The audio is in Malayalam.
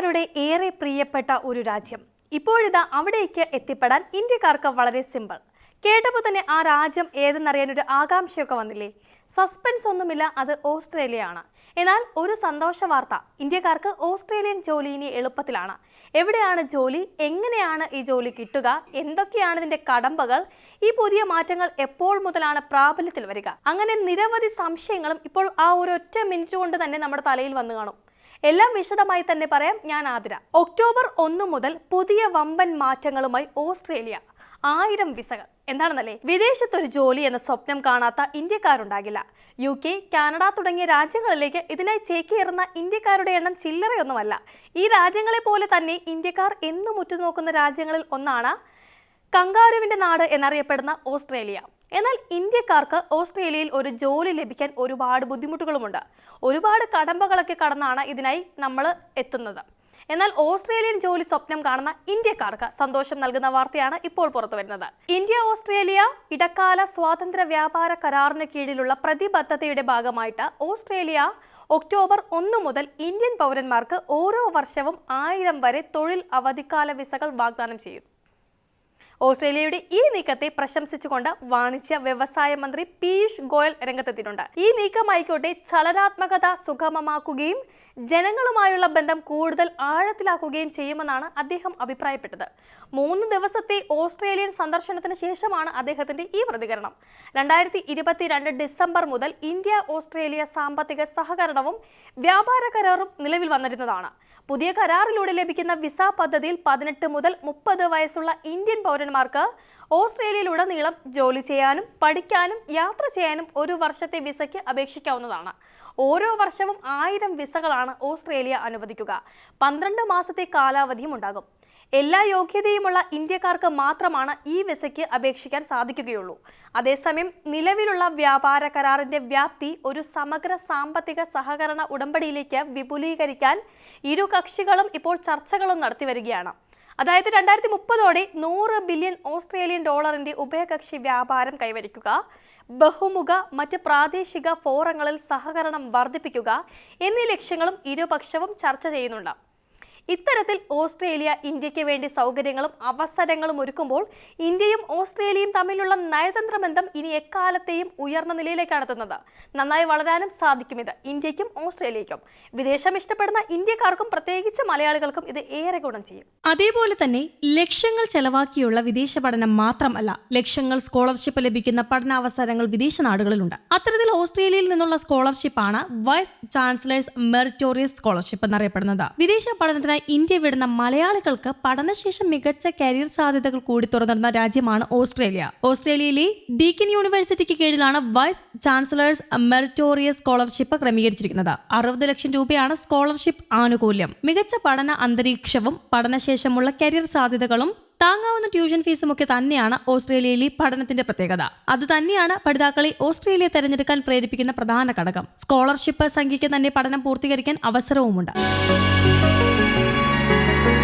ഇന്ത്യക്കാരുടെ ഏറെ പ്രിയപ്പെട്ട ഒരു രാജ്യം. ഇപ്പോഴിതാ അവിടേക്ക് എത്തിപ്പെടാൻ ഇന്ത്യക്കാർക്ക് വളരെ സിമ്പിൾ. കേട്ടപ്പോൾ തന്നെ ആ രാജ്യം ഏതെന്നറിയാൻ ഒരു ആകാംക്ഷയൊക്കെ വന്നില്ലേ? സസ്പെൻസ് ഒന്നുമില്ല അത് ഓസ്ട്രേലിയ ആണ് എന്നാൽ ഒരു സന്തോഷ വാർത്ത ഇന്ത്യക്കാർക്ക് ഓസ്ട്രേലിയൻ ജോലി ഇനി എളുപ്പത്തിലാണ്. എവിടെയാണ് ജോലി എങ്ങനെയാണ് ഈ ജോലി കിട്ടുക എന്തൊക്കെയാണ് ഇതിന്റെ കടമ്പകൾ ഈ പുതിയ മാറ്റങ്ങൾ എപ്പോൾ മുതലാണ് പ്രാബല്യത്തിൽ വരിക? അങ്ങനെ നിരവധി സംശയങ്ങളും ഇപ്പോൾ ആ ഒരു ഒറ്റ മിനിറ്റ് കൊണ്ട് തന്നെ നമ്മുടെ തലയിൽ വന്നു കാണും. എല്ലാം വിശദമായി തന്നെ പറയാം. ഞാൻ ആതിര. ഒക്ടോബർ ഒന്ന് മുതൽ പുതിയ വമ്പൻ മാറ്റങ്ങളുമായി ഓസ്ട്രേലിയ. ആയിരം വിസകൾ. എന്താണെന്നല്ലേ? വിദേശത്തൊരു ജോലി എന്ന സ്വപ്നം കാണാത്ത ഇന്ത്യക്കാരുണ്ടാകില്ല. യു കെ കാനഡ തുടങ്ങിയ രാജ്യങ്ങളിലേക്ക് ഇതിനായി ചേക്കേറുന്ന ഇന്ത്യക്കാരുടെ എണ്ണം ചില്ലറയൊന്നുമല്ല. ഈ രാജ്യങ്ങളെ പോലെ തന്നെ ഇന്ത്യക്കാർ എന്നും ഉറ്റുനോക്കുന്ന രാജ്യങ്ങളിൽ ഒന്നാണ് കങ്കാരുവിന്റെ നാട് എന്നറിയപ്പെടുന്ന ഓസ്ട്രേലിയ. എന്നാൽ ഇന്ത്യക്കാർക്ക് ഓസ്ട്രേലിയയിൽ ഒരു ജോലി ലഭിക്കാൻ ഒരുപാട് ബുദ്ധിമുട്ടുകളുമുണ്ട്. ഒരുപാട് കടമ്പകളൊക്കെ കടന്നാണ് ഇതിനായി നമ്മൾ എത്തുന്നത്. എന്നാൽ ഓസ്ട്രേലിയൻ ജോലി സ്വപ്നം കാണുന്ന ഇന്ത്യക്കാർക്ക് സന്തോഷം നൽകുന്ന വാർത്തയാണ് ഇപ്പോൾ പുറത്തു വരുന്നത്. ഇന്ത്യ ഓസ്ട്രേലിയ ഇടക്കാല സ്വാതന്ത്ര്യ വ്യാപാര കരാറിന് കീഴിലുള്ള പ്രതിബദ്ധതയുടെ ഭാഗമായിട്ട് ഓസ്ട്രേലിയ ഒക്ടോബർ ഒന്ന് മുതൽ ഇന്ത്യൻ പൗരന്മാർക്ക് ഓരോ വർഷവും ആയിരം വരെ തൊഴിൽ അവധിക്കാല വിസകൾ വാഗ്ദാനം ചെയ്യും. ഓസ്ട്രേലിയയുടെ ഈ നീക്കത്തെ പ്രശംസിച്ചുകൊണ്ട് വാണിജ്യ വ്യവസായ മന്ത്രി പീയൂഷ് ഗോയൽ രംഗത്തെത്തിയിട്ടുണ്ട്. ഈ നീക്കം നീക്കമായിക്കോട്ടെ ചലനാത്മകത സുഗമമാക്കുകയും ജനങ്ങളുമായുള്ള ബന്ധം കൂടുതൽ ആഴത്തിലാക്കുകയും ചെയ്യുമെന്നാണ് അദ്ദേഹം അഭിപ്രായപ്പെട്ടത്. മൂന്ന് ദിവസത്തെ ഓസ്ട്രേലിയൻ സന്ദർശനത്തിന് ശേഷമാണ് അദ്ദേഹത്തിന്റെ ഈ പ്രതികരണം. രണ്ടായിരത്തി ഇരുപത്തിരണ്ട് ഡിസംബർ മുതൽ ഇന്ത്യ ഓസ്ട്രേലിയ സാമ്പത്തിക സഹകരണവും വ്യാപാര കരാറും നിലവിൽ വന്നിരുന്നതാണ്. പുതിയ കരാറിലൂടെ ലഭിക്കുന്ന വിസ പദ്ധതിയിൽ പതിനെട്ട് മുതൽ മുപ്പത് വയസ്സുള്ള ഇന്ത്യൻ പൗരന്മാർക്ക് ഓസ്ട്രേലിയയിലുടനീളം ജോലി ചെയ്യാനും പഠിക്കാനും യാത്ര ചെയ്യാനും ഒരു വർഷത്തെ വിസയ്ക്ക് അപേക്ഷിക്കാവുന്നതാണ്. ഓരോ വർഷവും ആയിരം വിസകളാണ് ഓസ്ട്രേലിയ അനുവദിക്കുക. പന്ത്രണ്ട് മാസത്തെ കാലാവധിയും ഉണ്ടാകും. എല്ലാ യോഗ്യതയുമുള്ള ഇന്ത്യക്കാർക്ക് മാത്രമാണ് ഈ വിസയ്ക്ക് അപേക്ഷിക്കാൻ സാധിക്കുകയുള്ളൂ. അതേസമയം നിലവിലുള്ള വ്യാപാര കരാറിന്റെ വ്യാപ്തി ഒരു സമഗ്ര സാമ്പത്തിക സഹകരണ ഉടമ്പടിയിലേക്ക് വിപുലീകരിക്കാൻ ഇരു കക്ഷികളും ഇപ്പോൾ ചർച്ചകളും നടത്തി വരികയാണ് അതായത് രണ്ടായിരത്തി മുപ്പതോടെ നൂറ് ബില്യൺ ഓസ്ട്രേലിയൻ ഡോളറിന്റെ ഉഭയകക്ഷി വ്യാപാരം കൈവരിക്കുക ബഹുമുഖ മറ്റ് പ്രാദേശിക ഫോറങ്ങളിൽ സഹകരണം വർദ്ധിപ്പിക്കുക എന്നീ ലക്ഷ്യങ്ങളും ഇരുപക്ഷവും ചർച്ച ചെയ്യുന്നുണ്ട്. ഇത്തരത്തിൽ ഓസ്ട്രേലിയ ഇന്ത്യയ്ക്ക് വേണ്ടി സൗകര്യങ്ങളും അവസരങ്ങളും ഒരുക്കുമ്പോൾ ഇന്ത്യയും ഓസ്ട്രേലിയയും തമ്മിലുള്ള നയതന്ത്ര ബന്ധം ഇനി എക്കാലത്തെയും ഉയർന്ന നിലയിലേക്കാണ് എത്തുന്നത്. നന്നായി വളരാനും സാധിക്കും ഇത് ഇന്ത്യക്കും ഓസ്ട്രേലിയക്കും വിദേശം ഇഷ്ടപ്പെടുന്ന ഇന്ത്യക്കാർക്കും പ്രത്യേകിച്ച് മലയാളികൾക്കും ഇത് ഏറെ ഗുണം ചെയ്യും. അതേപോലെ തന്നെ ലക്ഷ്യങ്ങൾ ചെലവാക്കിയുള്ള വിദേശ പഠനം മാത്രമല്ല ലക്ഷ്യങ്ങൾ സ്കോളർഷിപ്പ് ലഭിക്കുന്ന പഠനാവസരങ്ങൾ വിദേശ നാടുകളിലുണ്ട്. അത്തരത്തിൽ ഓസ്ട്രേലിയയിൽ നിന്നുള്ള സ്കോളർഷിപ്പാണ് വൈസ് ചാൻസലേഴ്സ് മെറിറ്റോറിയസ് സ്കോളർഷിപ്പ് എന്നറിയപ്പെടുന്നത്. വിദേശ ഇന്ത്യ വിടുന്ന മലയാളികൾക്ക് പഠനശേഷം മികച്ച കരിയർ സാധ്യതകൾ കൂടി തുറന്നിടുന്ന രാജ്യമാണ് ഓസ്ട്രേലിയ. ഓസ്ട്രേലിയയിലെ ഡീക്കൻ യൂണിവേഴ്സിറ്റിക്ക് കീഴിലാണ് വൈസ് ചാൻസലേഴ്സ് മെറിറ്റോറിയസ് സ്കോളർഷിപ്പ് ക്രമീകരിച്ചിരിക്കുന്നത്. അറുപത് ലക്ഷം രൂപയാണ് സ്കോളർഷിപ്പ് ആനുകൂല്യം. മികച്ച പഠന അന്തരീക്ഷവും പഠനശേഷമുള്ള കരിയർ സാധ്യതകളും താങ്ങാവുന്ന ട്യൂഷൻ ഫീസും ഒക്കെ തന്നെയാണ് ഓസ്ട്രേലിയയിലെ പഠനത്തിന്റെ പ്രത്യേകത. അത് തന്നെയാണ് പഠിതാക്കളെ ഓസ്ട്രേലിയ തെരഞ്ഞെടുക്കാൻ പ്രേരിപ്പിക്കുന്ന പ്രധാന ഘടകം. സ്കോളർഷിപ്പ് സംഖ്യയ്ക്ക് തന്നെ പഠനം പൂർത്തീകരിക്കാൻ അവസരവുമുണ്ട്. thank you